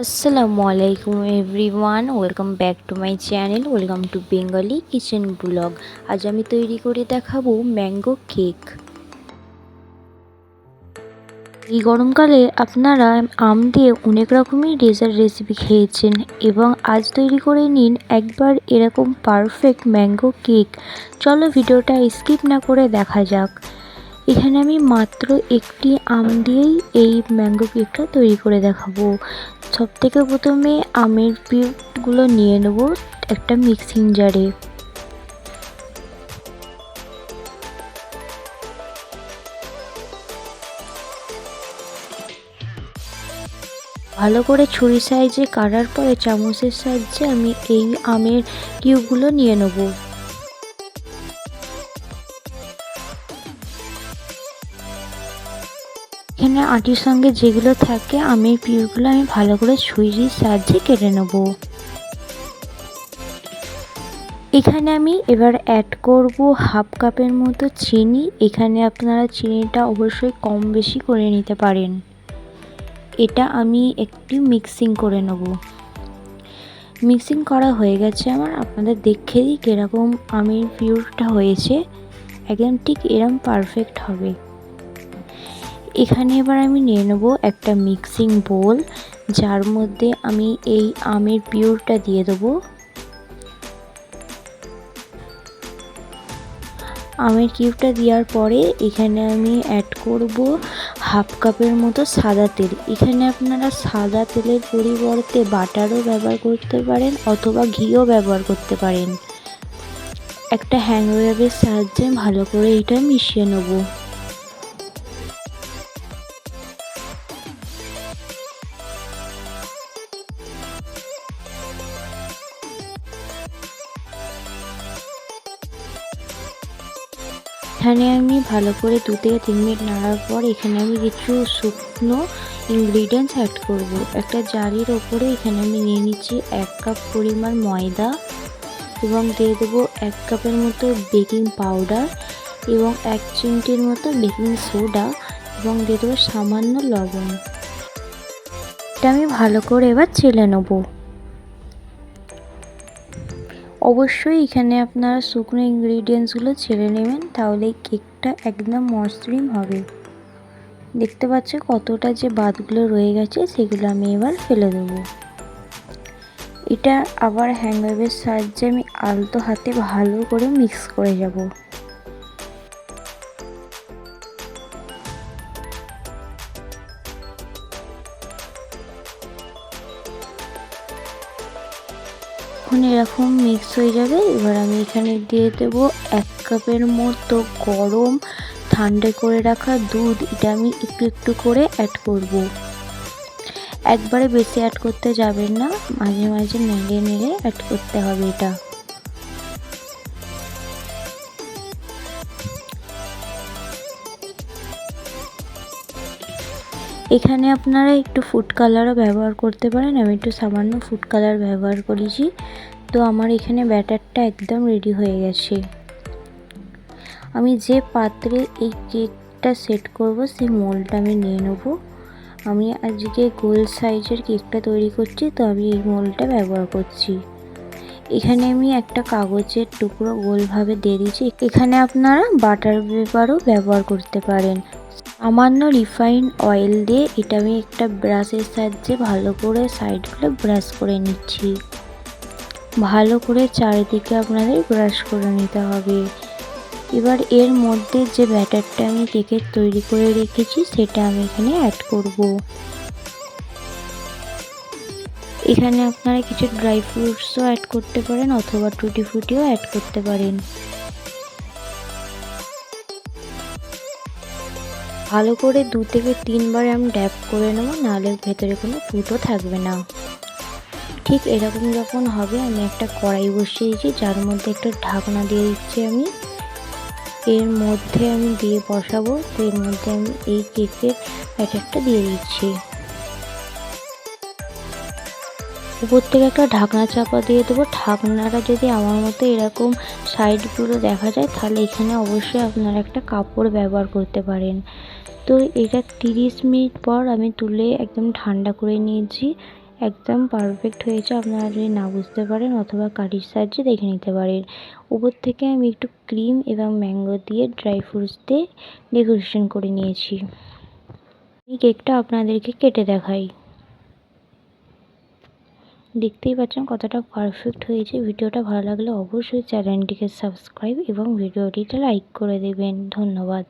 আসসালামু আলাইকুম everyone welcome back to my channel welcome to Bengali kitchen blog আজ আমি তৈরি করে দেখাবো ম্যাঙ্গো কেক এই গরমকালে আপনারা আম দিয়ে অনেক রকমই ডেজার্ট রেসিপি খেয়েছেন এবং আজ তৈরি করে নিন একবার এরকম পারফেক্ট ম্যাঙ্গো কেক চলো ভিডিওটা স্কিপ না করে দেখা যাক। এখানে আমি মাত্র একটি আম দিয়েই এই ম্যাঙ্গো কেকটা তৈরি করে দেখাবো। সব থেকে প্রথমে আমের পিউগুলো নিয়ে নেব একটা মিক্সিং জারে ভালো করে ছুরি সাইজে কাটার পরে চামচের সাহায্যে আমি এই আমের কিউবগুলো নিয়ে নেব। এখানে আটির সঙ্গে যেগুলো থাকে আমের পিউরগুলো আমি ভালো করে ছুরির সাহায্যে কেটে নেব। এখানে আমি এবার অ্যাড করব হাফ কাপের মতো চিনি। এখানে আপনারা চিনিটা অবশ্যই কম বেশি করে নিতে পারেন। এটা আমি একটু মিক্সিং করে নেব। মিক্সিং করা হয়ে গেছে আমার। আপনাদের দেখে দিই কীরকম আমের পিউরটা হয়েছে। একদম ঠিক এরম পারফেক্ট হবে। এখানে এবার আমি নিয়ে নেব একটা মিক্সিং বোল যার মধ্যে আমি এই আমের পিউরটা দিয়ে দেবো। আমের কিউবটা দেওয়ার পরে এখানে আমি অ্যাড করব হাফ কাপের মতো সাদা তেল। এখানে আপনারা সাদা তেলের পরিবর্তে বাটারও ব্যবহার করতে পারেন অথবা ঘিও ব্যবহার করতে পারেন। একটা হ্যান্ড সাহায্যে ভালো করে এটা মিশিয়ে নেব। এখানে আমি ভালো করে দু থেকে তিন মিনিট নাড়ার পর এখানে আমি কিছু শুকনো ইনগ্রিডিয়েন্টস অ্যাড করব। একটা জারির ওপরে এখানে আমি নিয়ে নিচ্ছি এক কাপ পরিমাণ ময়দা এবং দিয়ে দেবো এক কাপের মতো বেকিং পাউডার এবং এক চিমটির মতো বেকিং সোডা এবং দিয়ে দেবো সামান্য লবণ এটা আমি ভালো করে এবার চেলে নেব অবশ্যই এখানে আপনারা শুকনো ইনগ্রিডিয়েন্টসগুলো ছেড়ে নেবেন, তাহলে কেকটা একদম মসৃণ হবে। দেখতে পাচ্ছ কতটা যে বাদগুলো রয়ে গেছে, সেগুলো আমি এবার ফেলে দেবো। এটা আবার হ্যান্ডওয়েভের সাহায্যে আমি আলতো হাতে ভালো করে মিক্স করে যাব। যখন এরকম মিক্স হয়ে যাবে। এবার আমি এখানে দিয়ে দেব এক কাপের মতো গরম ঠান্ডা করে রাখা দুধ। এটা আমি একটু একটু করে অ্যাড করব। একবারে বেশি অ্যাড করতে যাবেন না। মাঝে মাঝে নেড়ে নেড়ে অ্যাড করতে হবে এটা। এখানে আপনারা একটু ফুড কালারও ব্যবহার করতে পারেন। আমি একটু সামান্য ফুড কালার ব্যবহার করেছি। তো আমার এখানে ব্যাটারটা একদম রেডি হয়ে গেছে। আমি যে পাত্রে এই কেকটা সেট করব, সেই মোলটা আমি নিয়ে নেব। আমি আজকে গোল সাইজের কেকটা তৈরি করছি, তো আমি এই মোলটা ব্যবহার করছি। এখানে আমি একটা কাগজের টুকরো গোলভাবে দিয়ে দিয়েছি। এখানে আপনারা বাটার পেপারও ব্যবহার করতে পারেন। সামান্য রিফাইন অয়েল দিয়ে এটা আমি একটা ব্রাশের সাহায্যে ভালো করে সাইডগুলো ব্রাশ করে নিচ্ছি। ভালো করে চারিদিকে আপনাদের ব্রাশ করে নিতে হবে। এবার এর মধ্যে যে ব্যাটারটা আমি কেকের তৈরি করে রেখেছি, সেটা আমি এখানে অ্যাড করব। এখানে আপনারা কিছু ড্রাই ফ্রুটসও অ্যাড করতে পারেন, অথবা টুটি ফুটিও অ্যাড করতে পারেন। ভালো করে দু থেকে তিনবার আমি ড্যাপ করে নেব, নাহলে ভেতরে কোনো ফুটও থাকবে না। ঠিক এরকম যখন হবে, আমি একটা কড়াই বসিয়েছি, যার মধ্যে একটা ঢাকনা দিয়ে দিচ্ছি আমি। এর মধ্যে আমি দিয়ে বসাবো, তো এর মধ্যে আমি এই কেকের প্যাকেটটা দিয়ে দিচ্ছি। উপর থেকে একটা ঢাকনা চাপা দিয়ে দেবো। ঢাকনাটা যদি আমার মতো এরকম সাইডগুলো দেখা যায়, তাহলে এখানে অবশ্যই আপনারা একটা কাপড় ব্যবহার করতে পারেন। তো এটা তিরিশ মিনিট পর আমি তুলে একদম ঠান্ডা করে নিয়েছি। একদম পারফেক্ট হয়েছে। আপনারা যদি না বুঝতে পারেন অথবা কাঠির সাহায্যে দেখে নিতে পারেন। উপর থেকে আমি একটু ক্রিম এবং ম্যাঙ্গো দিয়ে ড্রাই ফ্রুটস দিয়ে ডেকোরেশন করে নিয়েছি। এই কেকটা আপনাদেরকে কেটে দেখাই। দেখতেই পাচ্ছেন কতটা পারফেক্ট হয়েছে। ভিডিওটা ভালো লাগলে অবশ্যই চ্যানেলটিকে সাবস্ক্রাইব এবং ভিডিওটিতে লাইক করে দেবেন। ধন্যবাদ।